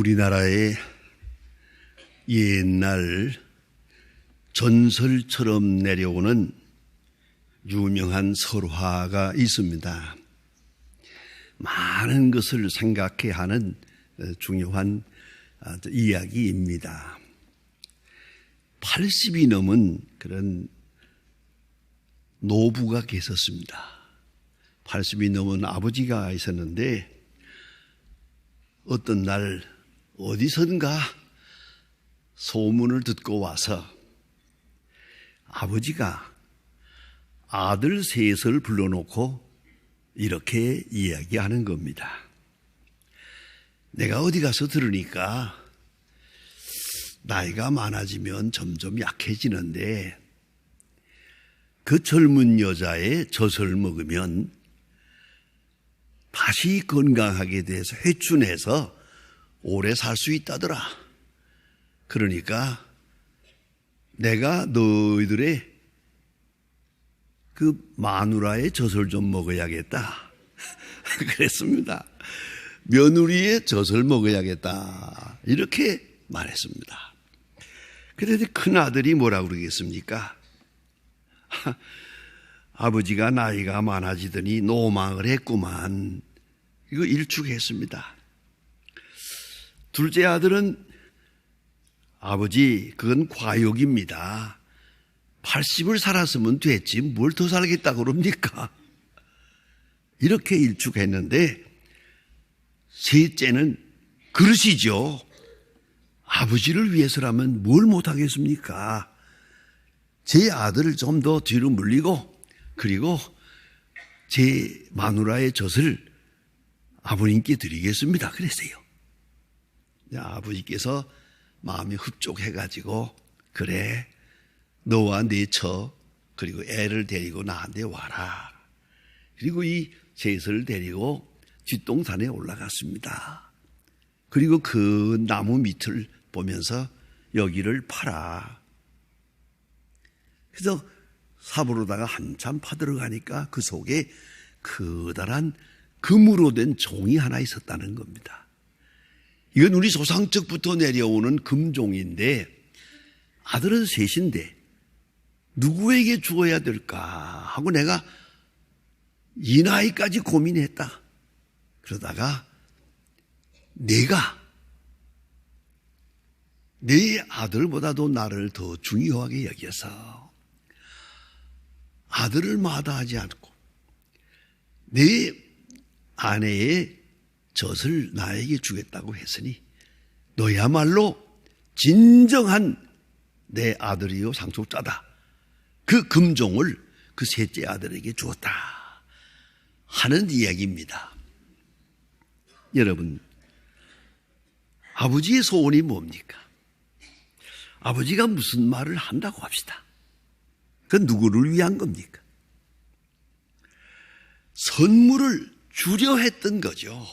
우리나라의 옛날 전설처럼 내려오는 유명한 설화가 있습니다. 많은 것을 생각해야 하는 중요한 이야기입니다. 80이 넘은 그런 노부가 계셨습니다. 80이 넘은 아버지가 있었는데 어떤 날 어디선가 소문을 듣고 와서 아버지가 아들 셋을 불러놓고 이렇게 이야기하는 겁니다. 내가 어디 가서 들으니까 나이가 많아지면 점점 약해지는데 그 젊은 여자의 젖을 먹으면 다시 건강하게 돼서 회춘해서 오래 살 수 있다더라. 그러니까 내가 너희들의 그 마누라의 젖을 좀 먹어야겠다. 그랬습니다. 며느리의 젖을 먹어야겠다. 이렇게 말했습니다. 그런데 큰 아들이 뭐라 그러겠습니까? 아버지가 나이가 많아지더니 노망을 했구만. 이거 일축했습니다. 둘째 아들은 아버지, 그건 과욕입니다. 80을 살았으면 됐지, 뭘 더 살겠다 그럽니까? 이렇게 일축했는데, 셋째는 그러시죠. 아버지를 위해서라면 뭘 못하겠습니까? 제 아들을 좀 더 뒤로 물리고, 그리고 제 마누라의 젖을 아버님께 드리겠습니다. 그랬어요. 아버지께서 마음이 흡족해가지고, 그래, 너와 네 처, 그리고 애를 데리고 나한테 와라. 그리고 이 셋을 데리고 뒷동산에 올라갔습니다. 그리고 그 나무 밑을 보면서 여기를 파라. 그래서 삽으로다가 한참 파들어가니까 그 속에 커다란 금으로 된 종이 하나 있었다는 겁니다. 이건 우리 조상적부터 내려오는 금종인데 아들은 셋인데 누구에게 주어야 될까 하고 내가 이 나이까지 고민했다. 그러다가 내가 내 아들보다도 나를 더 중요하게 여겨서 아들을 마다하지 않고 내 아내의 젖을 나에게 주겠다고 했으니 너야말로 진정한 내 아들이요 상속자다. 그 금종을 그 셋째 아들에게 주었다. 하는 이야기입니다. 여러분, 아버지의 소원이 뭡니까? 아버지가 무슨 말을 한다고 합시다. 그 누구를 위한 겁니까? 선물을 주려 했던 거죠.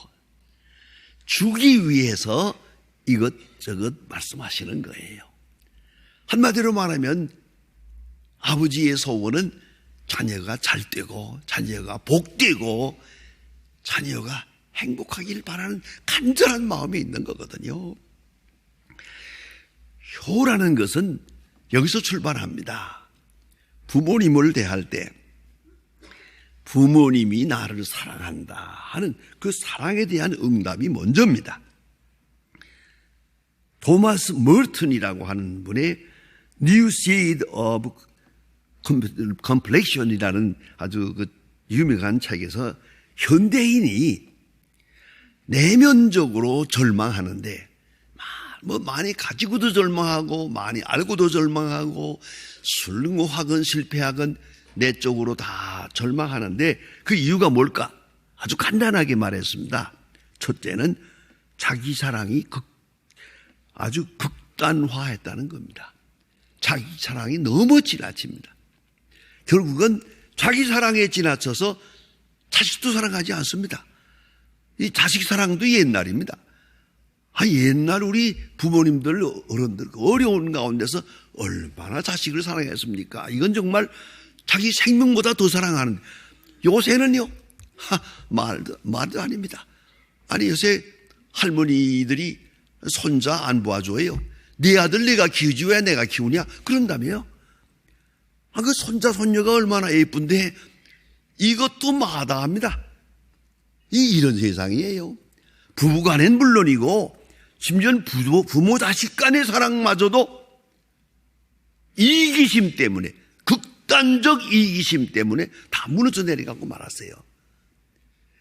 주기 위해서 이것저것 말씀하시는 거예요. 한마디로 말하면 아버지의 소원은 자녀가 잘 되고 자녀가 복되고 자녀가 행복하길 바라는 간절한 마음이 있는 거거든요. 효라는 것은 여기서 출발합니다. 부모님을 대할 때 부모님이 나를 사랑한다 하는 그 사랑에 대한 응답이 먼저입니다. 토마스 멀튼이라고 하는 분의 New Seed of Complexion이라는 아주 그 유명한 책에서 현대인이 내면적으로 절망하는데 뭐 많이 가지고도 절망하고 많이 알고도 절망하고 술무하건 실패하건 내 쪽으로 다 절망하는데 그 이유가 뭘까? 아주 간단하게 말했습니다. 첫째는 자기 사랑이 극, 아주 극단화했다는 겁니다. 자기 사랑이 너무 지나칩니다. 결국은 자기 사랑에 지나쳐서 자식도 사랑하지 않습니다. 이 자식 사랑도 옛날입니다. 아, 옛날 우리 부모님들, 어른들, 어려운 가운데서 얼마나 자식을 사랑했습니까? 이건 정말 자기 생명보다 더 사랑하는. 요새는요, 하, 말도, 말도 아닙니다. 아니, 요새 할머니들이 손자 안 봐줘요. 네 아들 네가 키우지 왜 내가 키우냐? 그런다며요. 아, 그 손자, 손녀가 얼마나 예쁜데 이것도 마다합니다. 이 이런 세상이에요. 부부 간엔 물론이고 심지어 부모, 부모 자식 간의 사랑마저도 이기심 때문에 극단적 이기심 때문에 다 무너져 내려가고 말았어요.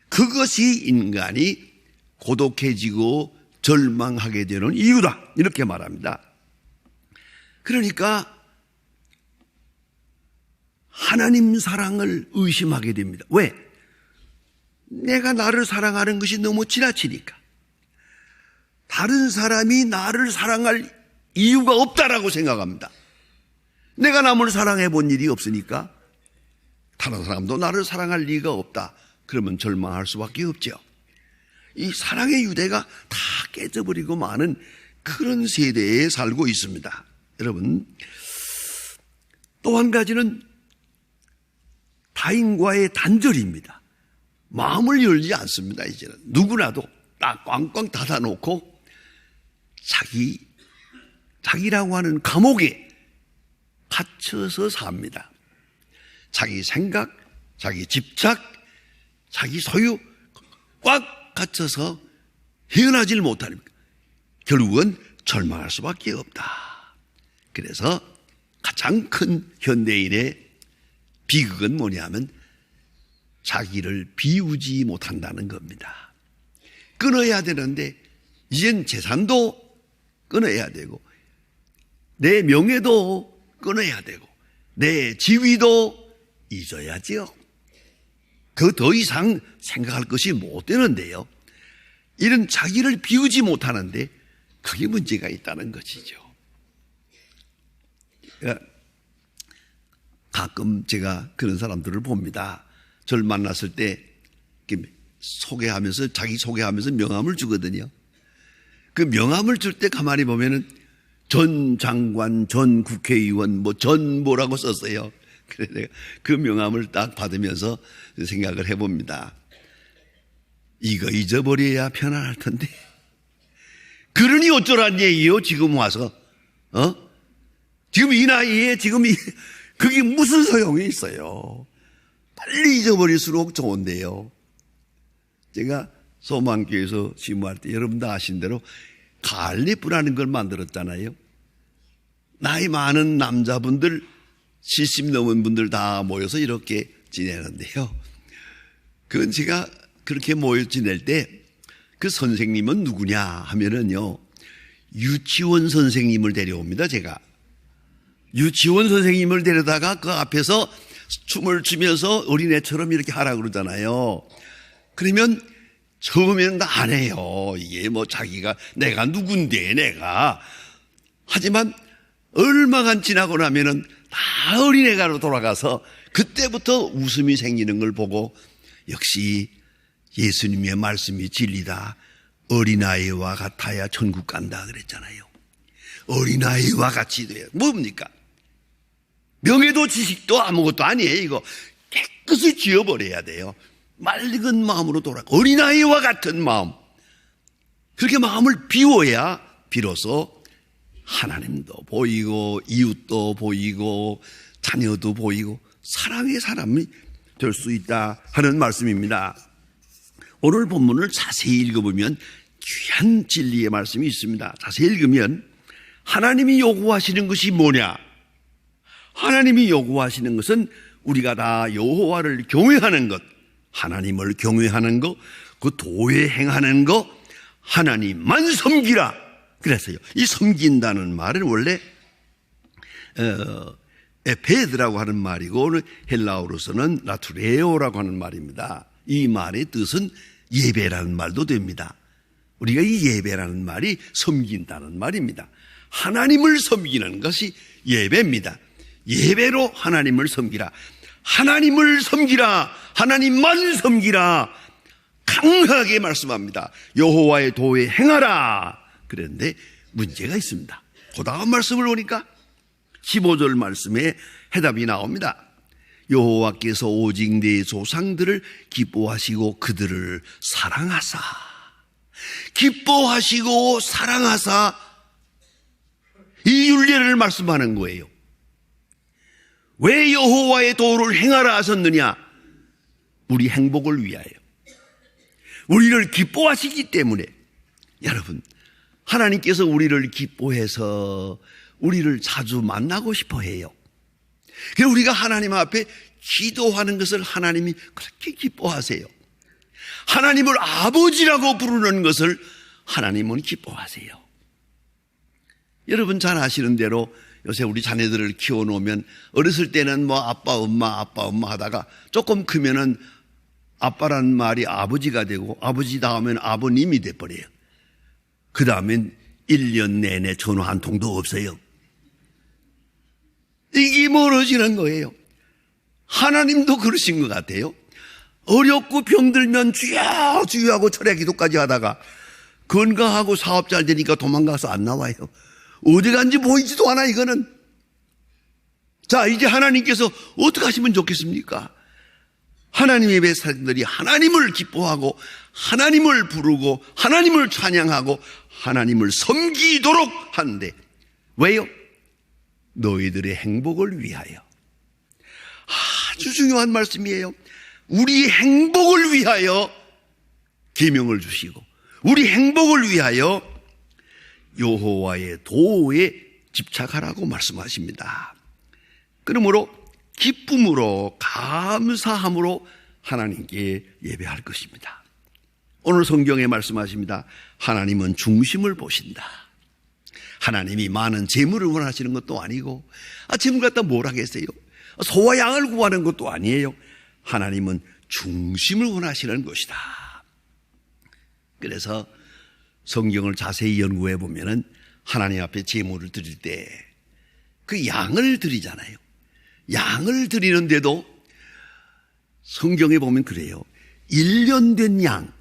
그것이 인간이 고독해지고 절망하게 되는 이유다. 이렇게 말합니다. 그러니까 하나님 사랑을 의심하게 됩니다. 왜? 내가 나를 사랑하는 것이 너무 지나치니까. 다른 사람이 나를 사랑할 이유가 없다라고 생각합니다. 내가 남을 사랑해 본 일이 없으니까 다른 사람도 나를 사랑할 리가 없다. 그러면 절망할 수밖에 없죠. 이 사랑의 유대가 다 깨져버리고 많은 그런 세대에 살고 있습니다. 여러분, 또 한 가지는 타인과의 단절입니다. 마음을 열지 않습니다, 이제는. 누구나도 딱 꽝꽝 닫아놓고 자기, 자기라고 하는 감옥에 갇혀서 삽니다. 자기 생각, 자기 집착, 자기 소유 꽉 갇혀서 헤어나질 못하니까 결국은 절망할 수밖에 없다. 그래서 가장 큰 현대인의 비극은 뭐냐면 자기를 비우지 못한다는 겁니다. 끊어야 되는데 이젠 재산도 끊어야 되고 내 명예도 끊어야 되고 내 지위도 잊어야지요. 그 더 이상 생각할 것이 못 되는데요. 이런 자기를 비우지 못하는데 그게 문제가 있다는 것이죠. 가끔 제가 그런 사람들을 봅니다. 저를 만났을 때 소개하면서 자기 소개하면서 명함을 주거든요. 그 명함을 줄 때 가만히 보면은 전 장관, 전 국회의원, 뭐 전 뭐라고 썼어요. 그래 내가 그 명함을 딱 받으면서 생각을 해봅니다. 이거 잊어버려야 편안할 텐데. 그러니 어쩌란 얘기요, 지금 와서. 어? 지금 이 나이에 지금 이, 그게 무슨 소용이 있어요. 빨리 잊어버릴수록 좋은데요. 제가 소망교에서 지무할 때 여러분 다 아신 대로 갈리뿌라는 걸 만들었잖아요. 나이 많은 남자분들 70 넘은 분들 다 모여서 이렇게 지내는데요. 그건 제가 그렇게 모여 지낼 때 그 선생님은 누구냐 하면은요. 유치원 선생님을 데려옵니다, 제가. 유치원 선생님을 데려다가 그 앞에서 춤을 추면서 어린애처럼 이렇게 하라 그러잖아요. 그러면 처음에는 다 안 해요. 이게 뭐 자기가 내가 누군데 내가. 하지만 얼마간 지나고 나면은 다 어린애가로 돌아가서 그때부터 웃음이 생기는 걸 보고 역시 예수님의 말씀이 진리다. 어린아이와 같아야 천국 간다 그랬잖아요. 어린아이와 같이 돼요. 뭡니까? 명예도 지식도 아무것도 아니에요. 이거 깨끗이 지워버려야 돼요. 맑은 마음으로 돌아. 어린아이와 같은 마음. 그렇게 마음을 비워야 비로소 하나님도 보이고 이웃도 보이고 자녀도 보이고 사랑의 사람이 될 수 있다 하는 말씀입니다. 오늘 본문을 자세히 읽어보면 귀한 진리의 말씀이 있습니다. 자세히 읽으면 하나님이 요구하시는 것이 뭐냐? 하나님이 요구하시는 것은 우리가 다 여호와를 경외하는 것, 하나님을 경외하는 것, 그 도에 행하는 것, 하나님만 섬기라. 그랬어요. 이 섬긴다는 말은 원래 어, 에페드라고 하는 말이고 오늘 헬라어로서는 라투레오라고 하는 말입니다. 이 말의 뜻은 예배라는 말도 됩니다. 우리가 이 예배라는 말이 섬긴다는 말입니다. 하나님을 섬기는 것이 예배입니다. 예배로 하나님을 섬기라. 하나님을 섬기라. 하나님만 섬기라. 강하게 말씀합니다. 여호와의 도에 행하라. 그런데 문제가 있습니다. 그 다음 말씀을 보니까 15절 말씀에 해답이 나옵니다. 여호와께서 오직 내 조상들을 기뻐하시고 그들을 사랑하사 기뻐하시고 사랑하사 이 윤례를 말씀하는 거예요. 왜 여호와의 도를 행하라 하셨느냐? 우리 행복을 위하여. 우리를 기뻐하시기 때문에 여러분 하나님께서 우리를 기뻐해서 우리를 자주 만나고 싶어 해요. 그래서 우리가 하나님 앞에 기도하는 것을 하나님이 그렇게 기뻐하세요. 하나님을 아버지라고 부르는 것을 하나님은 기뻐하세요. 여러분 잘 아시는 대로 요새 우리 자녀들을 키워놓으면 어렸을 때는 뭐 아빠, 엄마, 아빠, 엄마 하다가 조금 크면은 아빠란 말이 아버지가 되고 아버지 다음엔 아버님이 돼버려요. 그 다음엔 1년 내내 전화 한 통도 없어요. 이게 멀어지는 거예요. 하나님도 그러신 것 같아요. 어렵고 병들면 주여 주여 하고 철야 기도까지 하다가 건강하고 사업 잘 되니까 도망가서 안 나와요. 어디 간지 보이지도 않아 이거는. 자 이제 하나님께서 어떻게 하시면 좋겠습니까? 하나님의 백성들이 하나님을 기뻐하고 하나님을 부르고 하나님을 찬양하고 하나님을 섬기도록 하는데 왜요? 너희들의 행복을 위하여. 아주 중요한 말씀이에요. 우리 행복을 위하여 계명을 주시고 우리 행복을 위하여 여호와의 도에 집착하라고 말씀하십니다. 그러므로 기쁨으로 감사함으로 하나님께 예배할 것입니다. 오늘 성경에 말씀하십니다. 하나님은 중심을 보신다. 하나님이 많은 재물을 원하시는 것도 아니고 아 재물 갖다 뭘 하겠어요? 소와 양을 구하는 것도 아니에요. 하나님은 중심을 원하시는 것이다. 그래서 성경을 자세히 연구해 보면은 하나님 앞에 제물을 드릴 때 그 양을 드리잖아요. 양을 드리는데도 성경에 보면 그래요. 1년 된 양,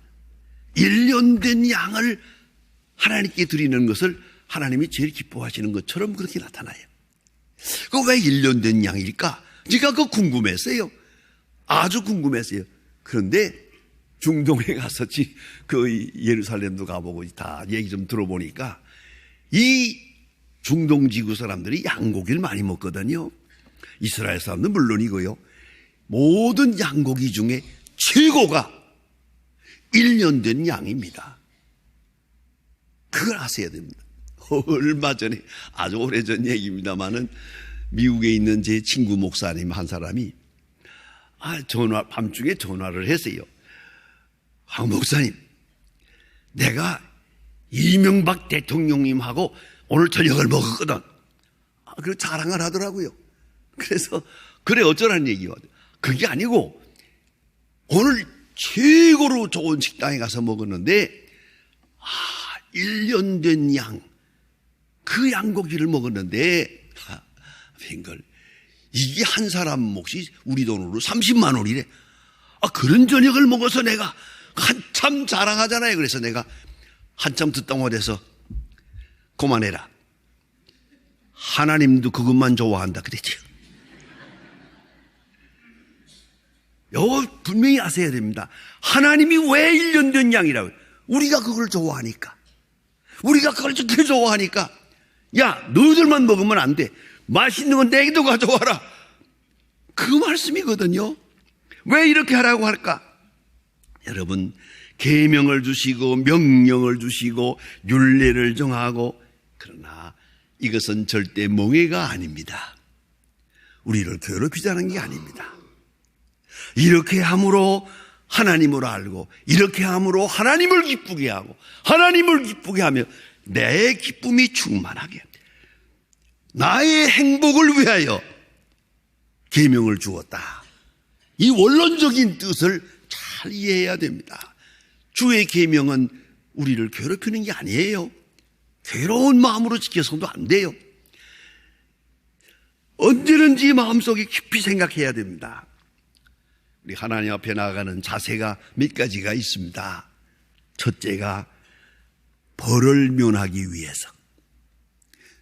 1년 된 양을 하나님께 드리는 것을 하나님이 제일 기뻐하시는 것처럼 그렇게 나타나요. 그왜 1년 된 양일까? 제가 그 궁금했어요. 아주 궁금했어요. 그런데 중동에 가서 그 예루살렘도 가보고 다 얘기 좀 들어보니까 이 중동 지구 사람들이 양고기를 많이 먹거든요. 이스라엘 사람도 물론이고요. 모든 양고기 중에 최고가 1년 된 양입니다. 그걸 아셔야 됩니다. 얼마 전에 아주 오래전 얘기입니다만은 미국에 있는 제 친구 목사님 한 사람이 아, 전화, 밤중에 전화를 했어요. 황 목사님, 내가 이명박 대통령님하고 오늘 저녁을 먹었거든. 아, 그 자랑을 하더라고요. 그래서, 그래, 어쩌라는 얘기요. 그게 아니고, 오늘 최고로 좋은 식당에 가서 먹었는데, 아, 1년 된 양, 그 양고기를 먹었는데, 아, 뱅걸. 이게 한 사람 몫이 우리 돈으로 30만 원이래. 아, 그런 저녁을 먹어서 내가 한참 자랑하잖아요. 그래서 내가 한참 듣다 못해서 그만해라. 하나님도 그것만 좋아한다. 그랬죠. 요 분명히 아셔야 됩니다. 하나님이 왜 1년 된 양이라고? 우리가 그걸 좋아하니까. 우리가 그걸 그렇게 좋아하니까. 야, 너희들만 먹으면 안 돼. 맛있는 건 내게도 가져와라. 그 말씀이거든요. 왜 이렇게 하라고 할까? 여러분, 계명을 주시고 명령을 주시고 율례를 정하고 그러나 이것은 절대 멍해가 아닙니다. 우리를 괴롭히자는 게 아닙니다. 이렇게 함으로 하나님을 알고 이렇게 함으로 하나님을 기쁘게 하고 하나님을 기쁘게 하며 내 기쁨이 충만하게 나의 행복을 위하여 계명을 주었다. 이 원론적인 뜻을 잘 이해해야 됩니다. 주의 계명은 우리를 괴롭히는 게 아니에요. 괴로운 마음으로 지켜서도 안 돼요. 언제든지 마음속에 깊이 생각해야 됩니다. 우리 하나님 앞에 나가는 자세가 몇 가지가 있습니다. 첫째가 벌을 면하기 위해서.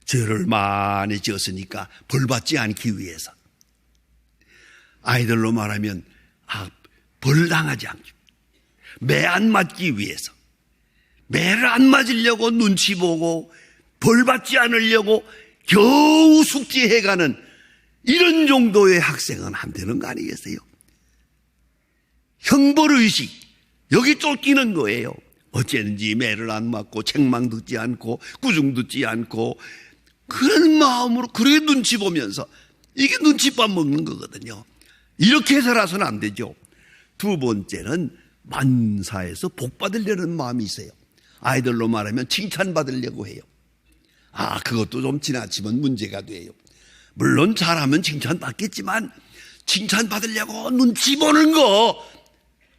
죄를 많이 지었으니까 벌 받지 않기 위해서. 아이들로 말하면 아, 벌 당하지 않기. 매 안 맞기 위해서. 매를 안 맞으려고 눈치 보고 벌 받지 않으려고 겨우 숙지해가는 이런 정도의 학생은 안 되는 거 아니겠어요? 형벌의식, 여기 쫓기는 거예요. 어쨌는지 매를 안 맞고 책망 듣지 않고 꾸중 듣지 않고 그런 마음으로 그래 눈치 보면서 이게 눈치밥 먹는 거거든요. 이렇게 살아서는 안 되죠. 두 번째는 만사에서 복 받으려는 마음이 있어요. 아이들로 말하면 칭찬받으려고 해요. 아, 그것도 좀 지나치면 문제가 돼요. 물론 잘하면 칭찬받겠지만 칭찬받으려고 눈치 보는 거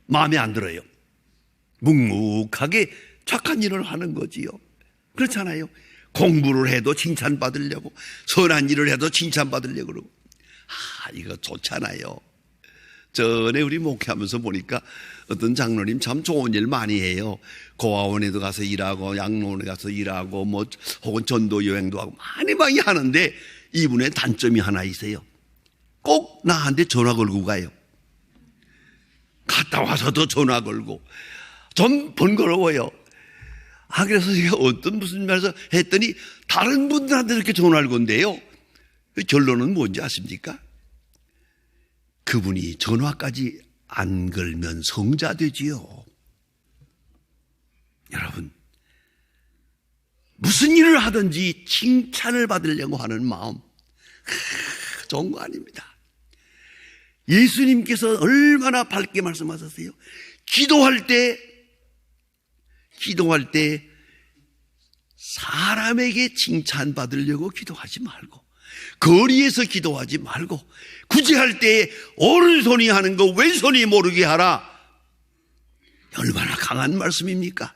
마음에 안 들어요. 묵묵하게 착한 일을 하는 거지요. 그렇잖아요. 공부를 해도 칭찬받으려고, 선한 일을 해도 칭찬받으려고 그러고. 아, 이거 좋잖아요. 전에 우리 목회하면서 보니까 어떤 장로님 참 좋은 일 많이 해요. 고아원에도 가서 일하고, 양로원에 가서 일하고, 뭐, 혹은 전도 여행도 하고, 많이 많이 하는데, 이분의 단점이 하나 있어요. 꼭 나한테 전화 걸고 가요. 갔다 와서도 전화 걸고. 좀 번거로워요. 아, 그래서 제가 어떤 무슨 말에서 했더니 다른 분들한테 이렇게 전화를 건데요. 결론은 뭔지 아십니까? 그분이 전화까지 안 걸면 성자 되지요. 여러분, 무슨 일을 하든지 칭찬을 받으려고 하는 마음, 좋은 거 아닙니다. 예수님께서 얼마나 밝게 말씀하셨어요? 기도할 때 기도할 때 사람에게 칭찬받으려고 기도하지 말고 거리에서 기도하지 말고 구제할 때 오른손이 하는 거 왼손이 모르게 하라. 얼마나 강한 말씀입니까?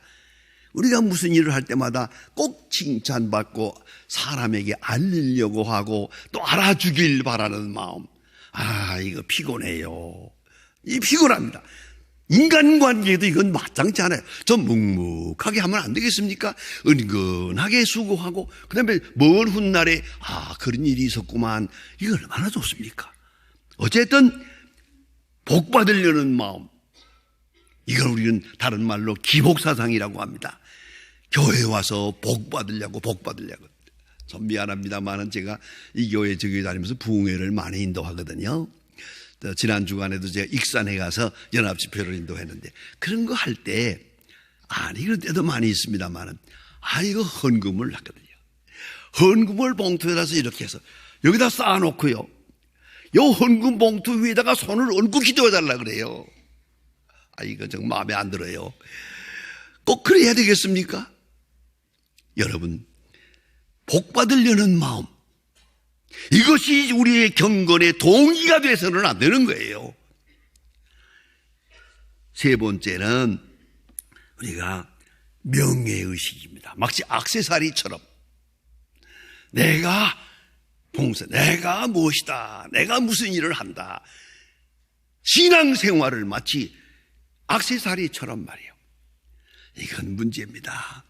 우리가 무슨 일을 할 때마다 꼭 칭찬받고 사람에게 알리려고 하고 또 알아주길 바라는 마음. 아, 이거 피곤해요. 이 피곤합니다. 인간관계도 이건 마땅치 않아요. 좀 묵묵하게 하면 안 되겠습니까? 은근하게 수고하고 그 다음에 먼 훗날에 아 그런 일이 있었구만 이거 얼마나 좋습니까? 어쨌든 복 받으려는 마음 이걸 우리는 다른 말로 기복사상이라고 합니다. 교회 와서 복 받으려고 복 받으려고 좀 미안합니다만은 제가 이 교회 저 교회 다니면서 부흥회를 많이 인도하거든요. 지난 주간에도 제가 익산에 가서 연합집회를 인도했는데 그런 거 할 때 아니 그런 때도 많이 있습니다만은 아 이거 헌금을 하거든요. 헌금을 봉투에 놔서 이렇게 해서 여기다 쌓아놓고요. 요 헌금 봉투 위에다가 손을 얹고 기도해 달라 그래요. 아 이거 정 마음에 안 들어요. 꼭 그래야 되겠습니까? 여러분 복 받으려는 마음 이것이 우리의 경건의 동기가 돼서는 안 되는 거예요. 세 번째는 우리가 명예의식입니다. 마치 악세사리처럼 내가 봉사, 내가 무엇이다, 내가 무슨 일을 한다. 신앙생활을 마치 악세사리처럼 말이에요. 이건 문제입니다.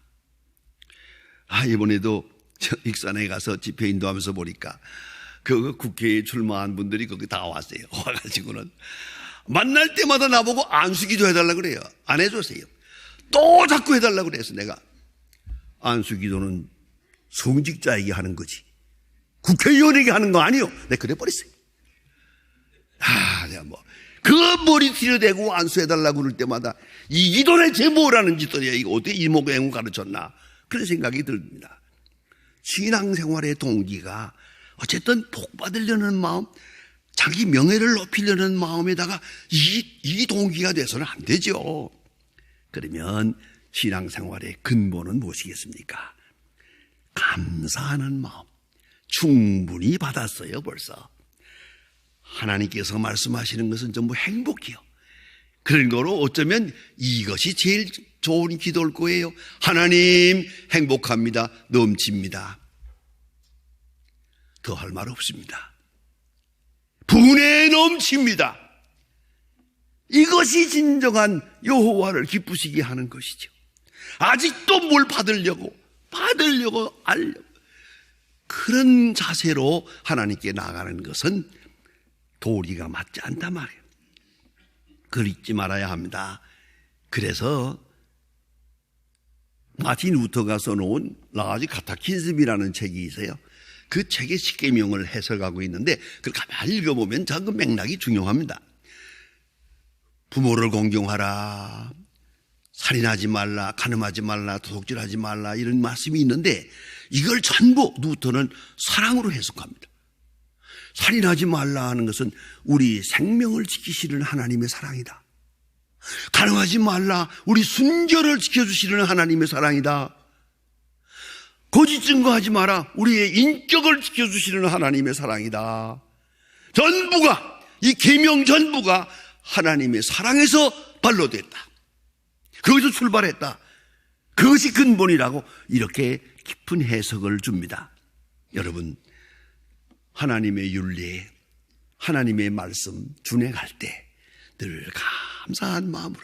아, 이번에도 익산에 가서 집회 인도하면서 보니까 그 국회에 출마한 분들이 거기 다 왔어요. 와가지고는 만날 때마다 나보고 안수기도 해달라 그래요. 안 해줬어요. 또 자꾸 해달라 그래서 내가 안수기도는 성직자에게 하는 거지. 국회의원에게 하는 거 아니요. 내가 그래 버렸어요. 아, 내가 뭐, 그 머리띠를 대고 안수해달라고 그럴 때마다 이 기도는 제 뭐라는 짓들이야. 이거 어떻게 이목행을 가르쳤나. 그런 생각이 듭니다. 신앙생활의 동기가 어쨌든 복 받으려는 마음, 자기 명예를 높이려는 마음에다가 이, 이 동기가 돼서는 안 되죠. 그러면 신앙생활의 근본은 무엇이겠습니까? 감사하는 마음. 충분히 받았어요, 벌써. 하나님께서 말씀하시는 것은 전부 행복이요. 그런 거로 어쩌면 이것이 제일 좋은 기도일 거예요. 하나님 행복합니다. 넘칩니다. 더할 말 없습니다. 분에 넘칩니다. 이것이 진정한 여호와를 기쁘시게 하는 것이죠. 아직도 뭘 받으려고 받으려고 알려고 그런 자세로 하나님께 나가는 것은 도리가 맞지 않단 말이에요. 그걸 잊지 말아야 합니다. 그래서 마틴 루터가 써놓은 라지 카타키즘이라는 책이 있어요. 그 책의 십계명을 해석하고 있는데 그걸 가만히 읽어보면 작은 맥락이 중요합니다. 부모를 공경하라. 살인하지 말라, 가늠하지 말라, 도둑질하지 말라 이런 말씀이 있는데 이걸 전부 루터는 사랑으로 해석합니다. 살인하지 말라 하는 것은 우리 생명을 지키시는 하나님의 사랑이다. 가능하지 말라. 우리 순결을 지켜주시는 하나님의 사랑이다. 거짓 증거하지 마라. 우리의 인격을 지켜주시는 하나님의 사랑이다. 전부가, 이 계명 전부가 하나님의 사랑에서 발로됐다. 거기서 출발했다. 그것이 근본이라고 이렇게 깊은 해석을 줍니다. 여러분, 하나님의 윤리, 하나님의 말씀 준행할 때 늘 감사한 마음으로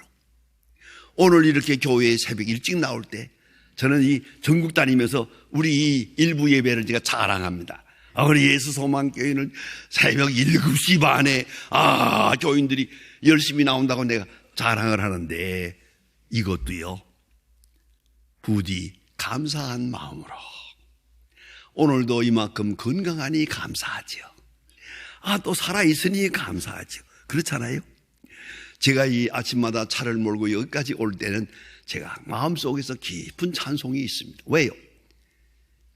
오늘 이렇게 교회에 새벽 일찍 나올 때 저는 이 전국 다니면서 우리 이 일부 예배를 제가 자랑합니다. 아, 우리 예수 소망교회는 새벽 7시 반에 아, 교인들이 열심히 나온다고 내가 자랑을 하는데 이것도요. 부디 감사한 마음으로 오늘도 이만큼 건강하니 감사하죠. 아, 또 살아있으니 감사하죠. 그렇잖아요. 제가 이 아침마다 차를 몰고 여기까지 올 때는 제가 마음속에서 깊은 찬송이 있습니다. 왜요?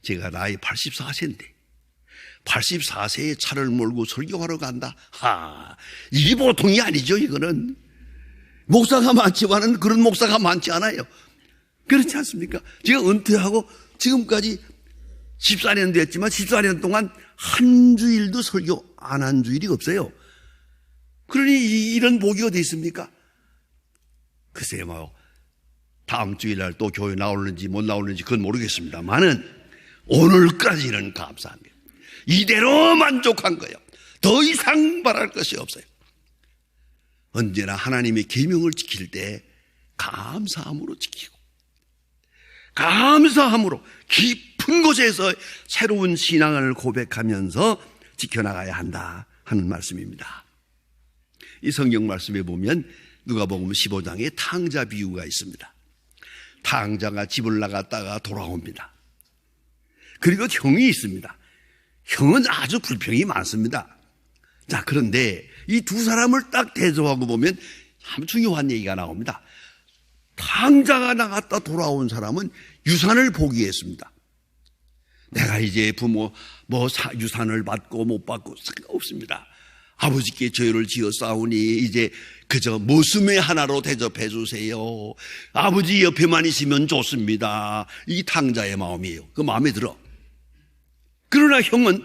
제가 나이 84세인데 84세에 차를 몰고 설교하러 간다. 하, 이게 보통이 아니죠, 이거는. 목사가 많지만은 그런 목사가 많지 않아요. 그렇지 않습니까? 제가 은퇴하고 지금까지 14년 됐지만 14년 동안 한 주일도 설교 안 한 주일이 없어요. 그러니 이런 복이 어디 있습니까? 글쎄요, 뭐, 다음 주일날 또 교회 나오는지 못 나오는지 그건 모르겠습니다만은 오늘까지는 감사합니다. 이대로 만족한 거예요. 더 이상 바랄 것이 없어요. 언제나 하나님의 계명을 지킬 때 감사함으로 지키고 감사함으로 깊은 곳에서 새로운 신앙을 고백하면서 지켜나가야 한다 하는 말씀입니다. 이 성경 말씀에 보면 누가복음 15장에 탕자 비유가 있습니다. 탕자가 집을 나갔다가 돌아옵니다. 그리고 형이 있습니다. 형은 아주 불평이 많습니다. 자, 그런데 이 두 사람을 딱 대조하고 보면 참 중요한 얘기가 나옵니다. 탕자가 나갔다 돌아온 사람은 유산을 포기했습니다. 내가 이제 부모 뭐 유산을 받고 못 받고 상관없습니다. 아버지께 죄를 지어 싸우니 이제 그저 모습의 하나로 대접해 주세요. 아버지 옆에만 있으면 좋습니다. 이 탕자의 마음이에요. 그 마음에 들어. 그러나 형은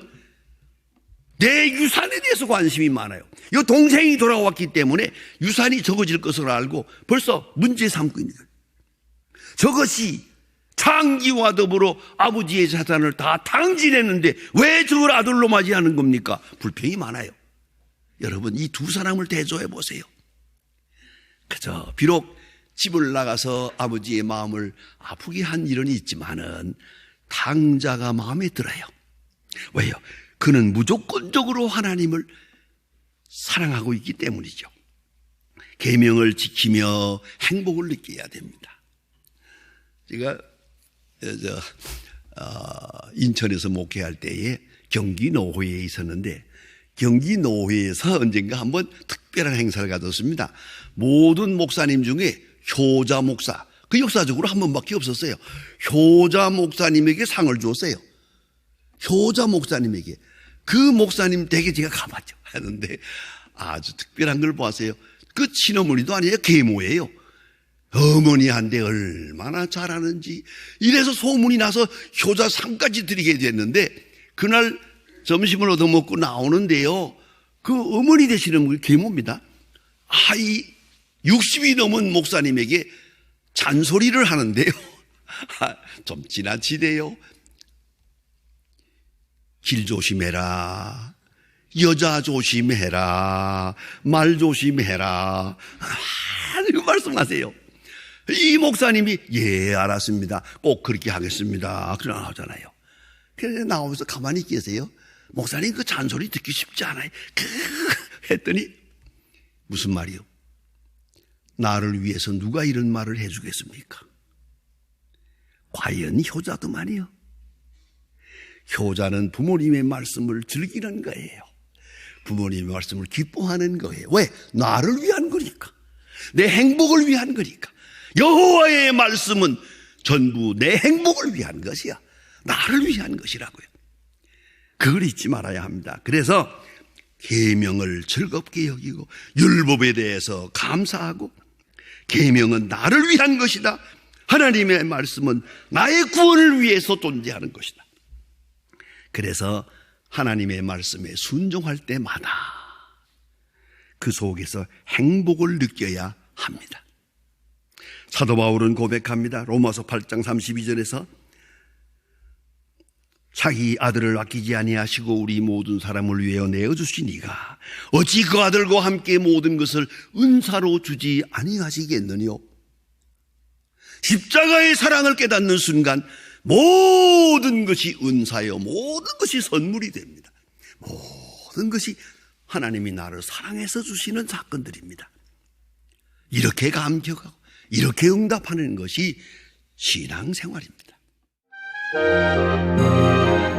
내 유산에 대해서 관심이 많아요. 이 동생이 돌아왔기 때문에 유산이 적어질 것을 알고 벌써 문제 삼고 있는 거예요. 저것이 창기와 더불어 아버지의 자산을 다 탕진했는데 왜 저걸 아들로 맞이하는 겁니까? 불평이 많아요. 여러분 이 두 사람을 대조해 보세요. 그저 비록 집을 나가서 아버지의 마음을 아프게 한 일은 있지만은 당자가 마음에 들어요. 왜요? 그는 무조건적으로 하나님을 사랑하고 있기 때문이죠. 계명을 지키며 행복을 느껴야 됩니다. 제가 저, 어, 인천에서 목회할 때에 경기 노회에 있었는데 경기 노회에서 언젠가 한번 특별한 행사를 가졌습니다. 모든 목사님 중에 효자 목사, 그 역사적으로 한 번밖에 없었어요. 효자 목사님에게 상을 주었어요. 효자 목사님에게. 그 목사님 댁에 제가 가봤죠. 하는데 아주 특별한 걸 보았어요. 그 친어머니도 아니에요. 계모예요. 어머니한테 얼마나 잘하는지 이래서 소문이 나서 효자상까지 드리게 됐는데 그날 점심을 얻어먹고 나오는데요. 그 어머니 되시는 분이 계모입니다. 아, 이 60이 넘은 목사님에게 잔소리를 하는데요. 아, 좀 지나치대요. 길 조심해라. 여자 조심해라. 말 조심해라. 아, 말씀하세요. 이 목사님이 예 알았습니다. 꼭 그렇게 하겠습니다. 그러 하잖아요. 그래서 나오면서 가만히 계세요. 목사님 그 잔소리 듣기 쉽지 않아요. 그 했더니 무슨 말이요? 나를 위해서 누가 이런 말을 해주겠습니까? 과연 효자도 말이요. 효자는 부모님의 말씀을 즐기는 거예요. 부모님의 말씀을 기뻐하는 거예요. 왜? 나를 위한 거니까. 내 행복을 위한 거니까. 여호와의 말씀은 전부 내 행복을 위한 것이야. 나를 위한 것이라고요. 그걸 잊지 말아야 합니다. 그래서 계명을 즐겁게 여기고 율법에 대해서 감사하고 계명은 나를 위한 것이다. 하나님의 말씀은 나의 구원을 위해서 존재하는 것이다. 그래서 하나님의 말씀에 순종할 때마다 그 속에서 행복을 느껴야 합니다. 사도 바울은 고백합니다. 로마서 8장 32절에서 자기 아들을 아끼지 아니하시고 우리 모든 사람을 위하여 내어 주시니가. 어찌 그 아들과 함께 모든 것을 은사로 주지 아니하시겠느뇨 십자가의 사랑을 깨닫는 순간 모든 것이 은사요 모든 것이 선물이 됩니다. 모든 것이 하나님이 나를 사랑해서 주시는 사건들입니다. 이렇게 감격하고 이렇게 응답하는 것이 신앙생활입니다 Música